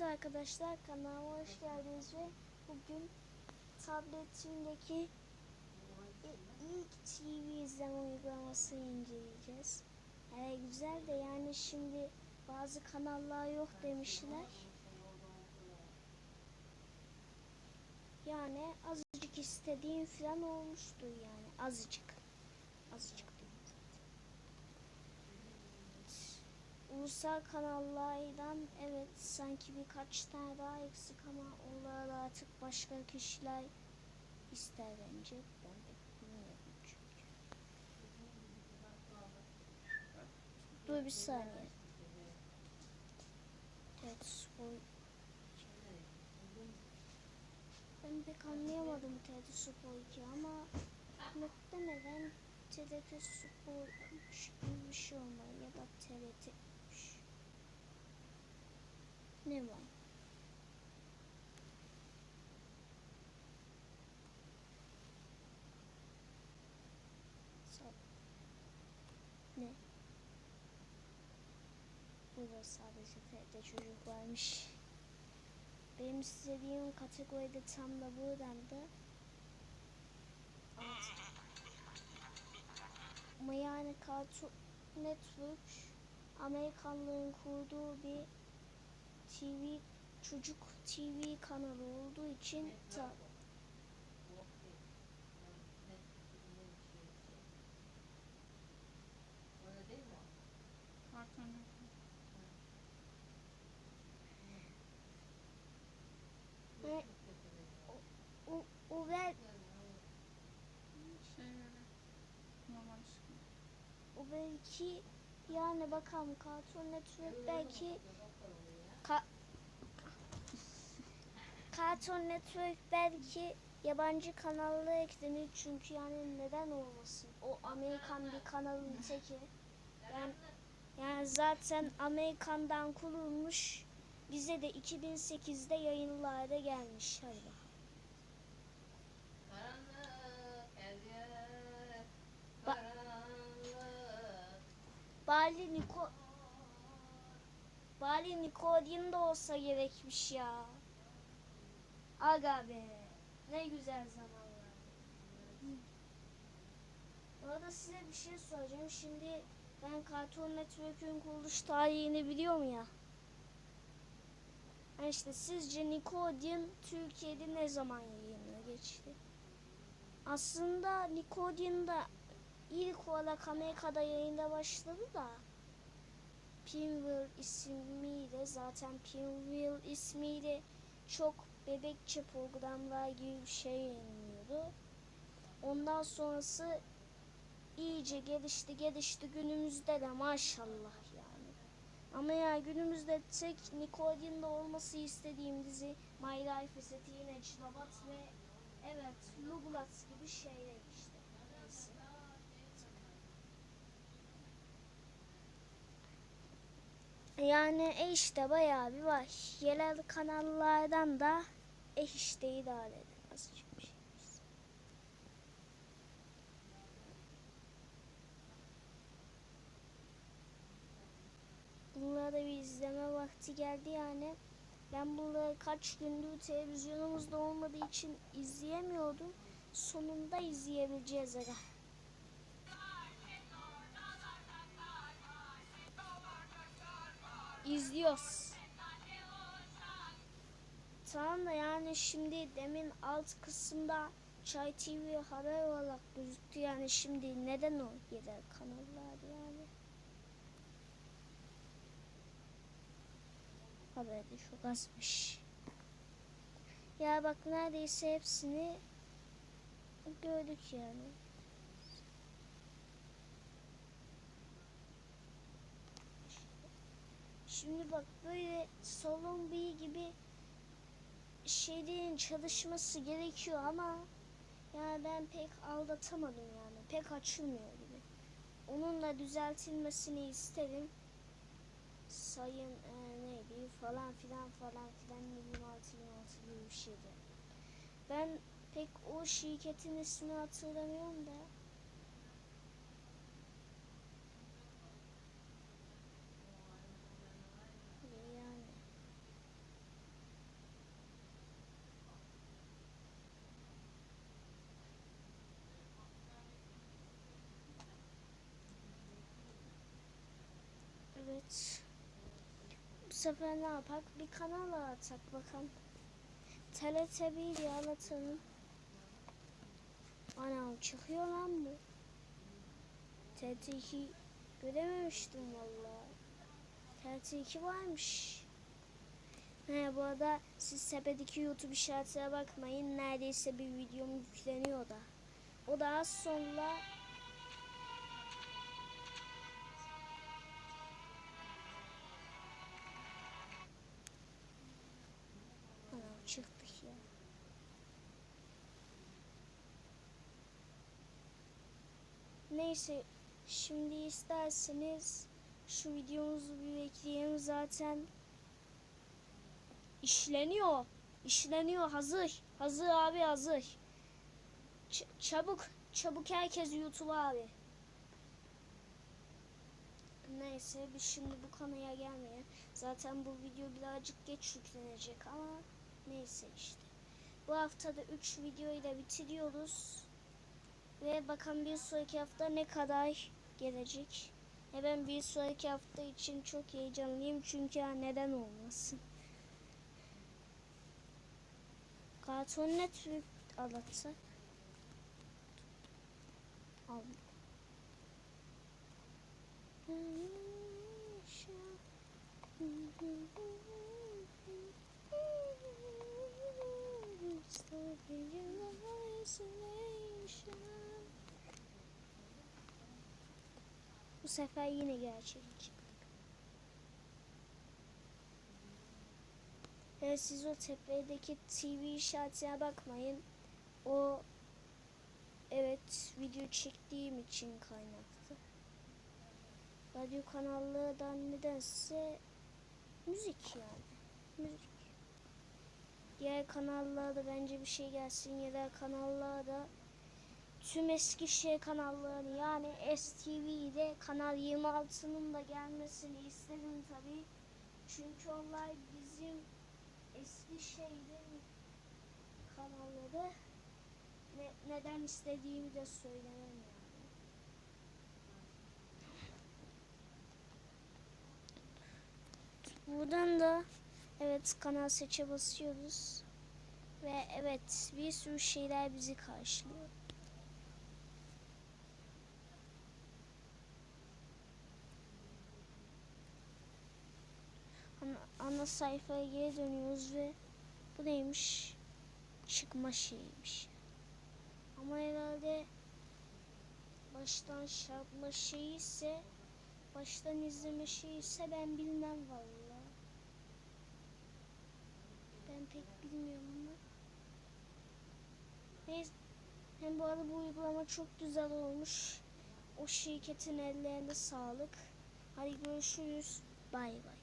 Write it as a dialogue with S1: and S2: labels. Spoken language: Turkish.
S1: Evet arkadaşlar kanalıma hoş geldiniz ve bugün tabletimdeki ilk TV izleme uygulamasını inceleyeceğiz. Ee, güzel de yani şimdi bazı kanallar yok demişler. Yani azıcık istediğim falan olmuştu yani azıcık. Azıcık değil zaten. Ulusal kanallardan evet sanki birkaç tane daha eksik ama onlara da artık başka kişiler ister bence. Ben bilmiyorum çünkü. Dur bir saniye. Evet spor. Ben pek anlayamadım TRT Spor 2 ama muhtemelen TRT Spor 3 gibi bir şey olmalı ya da TRT 3. Ne var? Sağ- Ne? Burada sadece TRT çocuk varmış. Benim istediğim kategoride tam da buradan da ama yani Cartoon Network Amerikanlığın kurduğu bir TV çocuk TV kanalı olduğu için ta, ve o, o
S2: normal işte.
S1: o belki yani bakalım Cartoon Network belki Cartoon Network belki yabancı kanallara eklenir çünkü yani neden olmasın? O Amerikan bir kanalın teki. Yani, yani zaten Amerikan'dan kurulmuş. Bize de 2008'de yayınlarda gelmiş. Hadi Ba-. Bali Niko Bali Nickelodeon da olsa gerekmiş ya. Aga be. Ne güzel zamanlar. Bu arada size bir şey soracağım. Şimdi ben Cartoon Network'ün kuruluş tarihini biliyorum ya. Ha işte sizce Nickelodeon Türkiye'de ne zaman yayına geçti? Aslında Nickelodeon da ilk olarak Amerika'da yayında başladı da Pinwheel ismiyle zaten Pinwheel ismiyle çok bebekçe programlar gibi bir şey yayınlıyordu. Ondan sonrası iyice gelişti gelişti günümüzde de maşallah yani. Ama ya günümüzde tek Nickelodeon'da olması istediğim dizi My Life is a Teenage Robot ve evet Rugrats gibi şeyler işte. Yani e işte bayağı bir var. Yerel kanallardan da e işte idare edin. Azıcık bir şey. Bunlara da bir izleme vakti geldi yani. Ben bunları kaç gündür televizyonumuzda olmadığı için izleyemiyordum. Sonunda izleyebileceğiz aga. İzliyoruz. Tamam da yani şimdi demin alt kısımda Çay TV haber olarak gözüktü yani şimdi neden o gider kanallar yani. Haberde çok azmış. Ya bak neredeyse hepsini gördük yani. Şimdi bak böyle salon bir gibi şeylerin çalışması gerekiyor ama yani ben pek aldatamadım yani. Pek açılmıyor gibi. Onun da düzeltilmesini isterim. Sayın e, neydi falan filan falan filan 26 26 gibi bir şeydi. Ben pek o şirketin ismini hatırlamıyorum da. Yani. Evet. Bu sefer ne yapak? Bir kanal atak bakalım. TRT1 diye anlatalım. Anam çıkıyor lan bu. TRT2 görememiştim vallahi. TRT2 varmış. He bu arada siz sepedeki YouTube işaretine bakmayın. Neredeyse bir videom yükleniyor da. O da az sonra Neyse şimdi isterseniz şu videomuzu bir bekleyelim zaten işleniyor. İşleniyor hazır. Hazır abi hazır. Ç- çabuk çabuk herkes YouTube abi. Neyse biz şimdi bu konuya gelmeyelim. Zaten bu video birazcık geç yüklenecek ama neyse işte. Bu haftada 3 videoyu da bitiriyoruz. Ve bakalım bir sonraki hafta ne kadar gelecek. E ben bir sonraki hafta için çok heyecanlıyım çünkü neden olmasın. Cartoon Network alırsak. Al. Bu sefer yine gerçek çıktı. Evet siz o tepedeki TV işaretine bakmayın. O evet video çektiğim için kaynaktı. Radyo kanallardan nedense müzik yani. Müzik. Diğer kanallarda bence bir şey gelsin. Diğer kanallarda tüm eski şey kanallarını yani STV'de Kanal 26'nın da gelmesini istedim tabii. Çünkü onlar bizim eski şeylerin kanalları. Ne, neden istediğimi de söylemem yani. Buradan da evet kanal seçe basıyoruz. Ve evet bir sürü şeyler bizi karşılıyor. Ana sayfaya geri dönüyoruz ve bu neymiş? Çıkma şeyiymiş. Ama herhalde baştan yapma şeyi ise baştan izleme şeyi ise ben bilmem vallahi. Ben pek bilmiyorum ama. Neyse. Hem bu arada bu uygulama çok güzel olmuş. O şirketin ellerine sağlık. Hadi görüşürüz. Bay bay.